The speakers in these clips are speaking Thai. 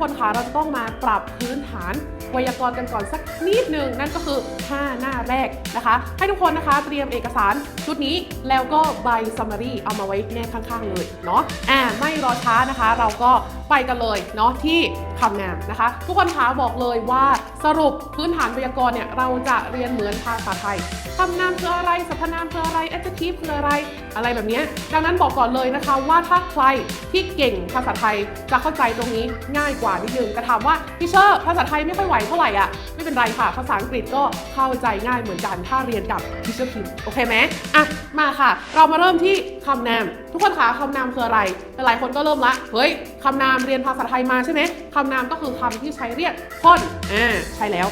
คนคะเราจะต้องมาปรับพื้นฐานไวยากรณ์กันก่อนสักนิดหนึ่งนั่นก็คือ 5 หน้าแรกนะคะ ให้ทุกคนนะคะเตรียมเอกสารชุดนี้แล้วก็ใบ summary เอามาไว้แนบข้างๆเลยเนาะอ่าไม่รอช้านะคะ เราก็ ไปกันเลยเนาะที่คำนามนะคะ ทุกคนคะบอกเลยว่าสรุปพื้นฐานไวยากรณ์เนี่ยเราจะเรียนเหมือนภาษาไทยคำนามคืออะไรสรรพนามคืออะไร adjective คืออะไร อะไรแบบนี้ ดังนั้นบอกก่อนเลยนะคะว่าถ้าใครที่เก่งภาษาไทยจะเข้าใจตรงนี้ง่ายกว่านิดนึงแต่ถามว่าพี่เชอร์ภาษาไทยไม่ค่อยไหวเท่าไหร่อะไม่เป็นไรค่ะ ภาษาอังกฤษก็เข้าใจง่ายเหมือนกันถ้าเรียนกับพี่เชอร์คิมโอเคไหมอะมาค่ะ เรามาเริ่มที่คำนามทุกคนคะคำนามคืออะไร หลายคนก็เริ่มละ เฮ้ยคำนามเรียนภาษาไทยมาใช่ไหมคำนามก็คือคำที่ใช้เรียกคนอ่าใช่แล้ว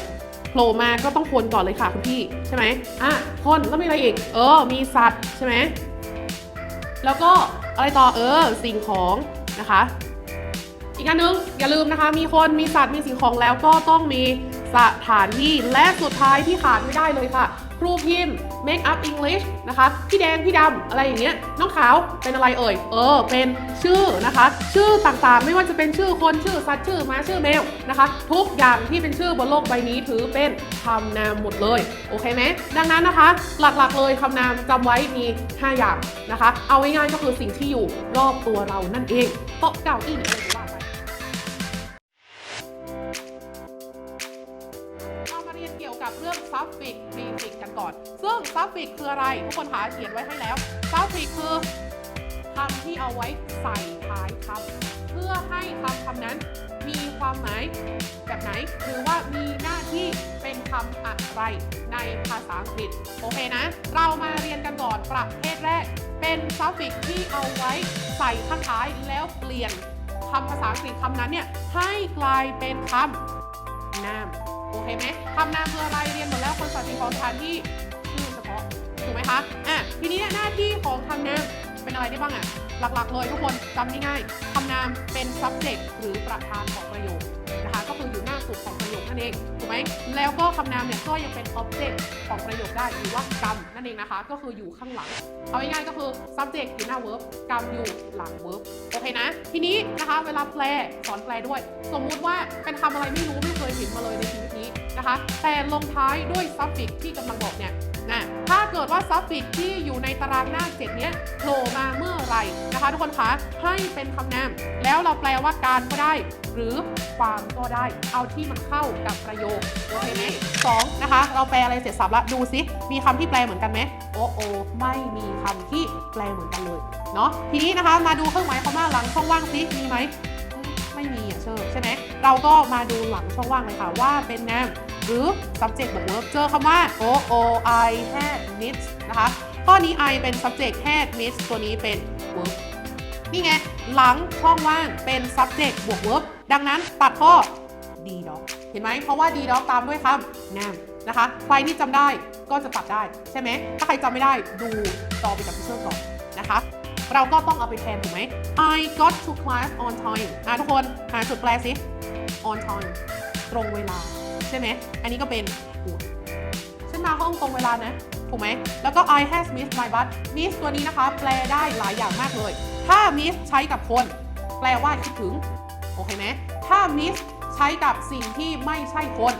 โผล่มาก็ต้องคนก่อนเลยค่ะคุณพี่ใช่ไหมอะคนแล้วมีอะไรอีก เออ มีสัตว์ใช่ไหมแล้วก็อะไรต่อเออสิ่งของนะคะ อีกอันนึงอย่าลืมนะคะ มีคนมีสัตว์มีสิ่งของแล้วก็ต้องมีสถานที่และสุดท้ายที่ขาดไม่ได้เลยค่ะ ครูพิมพ์ make up English นะคะ พี่แดง พี่ดำ อะไรอย่างเงี้ย น้องขาวเป็นอะไรเอ่ย เออ เป็นชื่อนะคะ ชื่อต่างๆ ไม่ว่าจะเป็นชื่อคน ชื่อสัตว์ ชื่อม้า ชื่อแมวนะคะ ทุกอย่างที่เป็นชื่อบนโลกใบนี้ถือเป็นคำนามหมดเลย โอเคไหม ดังนั้นนะคะ หลักๆ เลยคำนามจำไว้มี 5 อย่างนะคะ เอาง่ายๆก็คือสิ่งที่อยู่รอบตัวเรานั่นเองโต๊ะเก้าอี้อะไรก็ว่าไป กับเรื่อง suffix prefix กันก่อน ซึ่ง suffix คืออะไร ทุกคนหาเขียนไว้ให้แล้ว suffix คือคำที่เอาไว้ใส่ท้ายคำเพื่อให้คำคำนั้นมีความหมายแบบไหนหรือว่ามีหน้าที่เป็นคำอะไรในภาษาอังกฤษ โอเคนะ เรามาเรียนกันก่อนประเภทแรก เป็น suffix ที่เอาไว้ใส่ข้างท้ายแล้วเปลี่ยนคำภาษาอังกฤษคำนั้นเนี่ยให้กลายเป็นคำนาม โอเคไหมคำนามคืออะไรเรียนหมดแล้วคนสัตว์สิ่งของสถานที่ชื่อเฉพาะถูกไหมคะอะทีนี้หน้าที่ของคำนามเป็นอะไรได้บ้างอะหลักๆเลยทุกคนจำง่ายๆคำนามเป็น subject หรือประธานของประโยค สุดของประโยคนั่นเองถูกไหมแล้วก็คำนามเนี่ยก็ยังเป็น object ของประโยคได้หรือว่ากรรมนั่นเองนะคะ ก็คืออยู่ข้างหลัง เอาง่ายๆก็คือ subject อยู่หน้า verb กรรมอยู่หลัง verb โอเคนะ ทีนี้นะคะ เวลาแปลสอนแปลด้วย สมมุติว่าเป็นคำอะไรไม่รู้ไม่เคยเห็นมาเลยในชีวิตนี้นะคะ แต่ลงท้ายด้วย suffix ที่กำลังบอกเนี่ย ถ้าเกิดว่า suffix ที่อยู่ในตารางหน้าเจ็ดเนี้ยโผล่มาเมื่อไหร่นะคะ ทุกคนคะให้เป็นคำนามแล้วเราแปลว่าการก็ได้ หรือความก็ได้ เอาที่มันเข้ากับประโยคโอเคไหมสองนะคะ เราแปลอะไรเสร็จสับแล้วดูซิมีคำที่แปลเหมือนกันไหมโอ้โอไม่มีคำที่แปลเหมือนกันเลยเนาะทีนี้นะคะมาดูเครื่องหมายคำว่าหลังช่องว่างซิมีไหมไม่มีอะเชอร์ใช่ไหมเราก็มาดูหลังช่องว่างเลยค่ะว่าเป็นนาม หรือ subject บวก verb เจอคำว่า o o i had needs นะคะ ข้อนี้ i เป็น subject had needs ตัวนี้เป็น verb นี่ไง หลังช่องว่างเป็น subject บวก verb ดังนั้นตัดข้อ d dog เห็นไหม เพราะว่า d dog ตามด้วยคำ noun นะคะ ใครที่จำได้ก็จะตัดได้ ใช่ไหม ถ้าใครจำไม่ได้ดูต่อไปกับพิเชอร์ก่อนนะคะ เราก็ต้องเอาไปแทนถูกไหม I got to class on time อะทุกคน หาจุดแปลสิ on time ตรงเวลา ใช่ไหม อันนี้ก็เป็นถูกฉันมาห้องตรงเวลานะ ถูกไหม แล้วก็ I has missed my bus miss ตัวนี้นะคะ แปลได้หลายอย่างมากเลย ถ้า miss ใช้กับคน แปลว่าคิดถึง โอเคไหม ถ้า miss ใช้กับสิ่งที่ไม่ใช่คน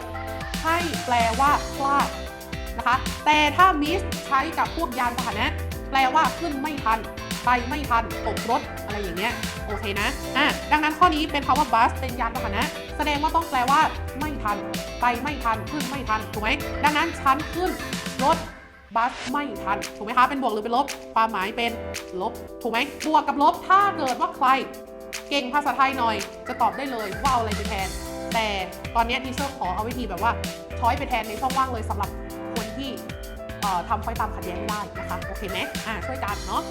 ให้แปลว่าพลาดนะคะ แต่ถ้า miss ใช้กับพวกยานพาหนะ แปลว่าขึ้นไม่ทัน ไปไม่ทันตกรถอะไรอย่างเงี้ยโอเคนะอะดังนั้นข้อนี้เป็นคำว่า bus เป็นยานพาหนะแสดงว่าต้องแปลว่าไม่ทัน ไปไม่ทันขึ้นไม่ทันถูกไหมดังนั้นฉันขึ้นรถบัสไม่ทันถูกไหมคะเป็นบวกหรือเป็นลบ ความหมายเป็นลบถูกไหมบวกกับลบถ้าเกิดว่าใคร เก่งภาษาไทยหน่อย จะตอบได้เลยว่าเอาอะไรไปแทน แต่ตอนนี้ทีเชอร์ขอเอาวิธีแบบว่าช้อยไปแทนในช่องว่างเลยสำหรับคนที่ทำไฟตามขัดแย้งไม่ได้นะคะโอเคไหมอ่าช่วยกันเนาะ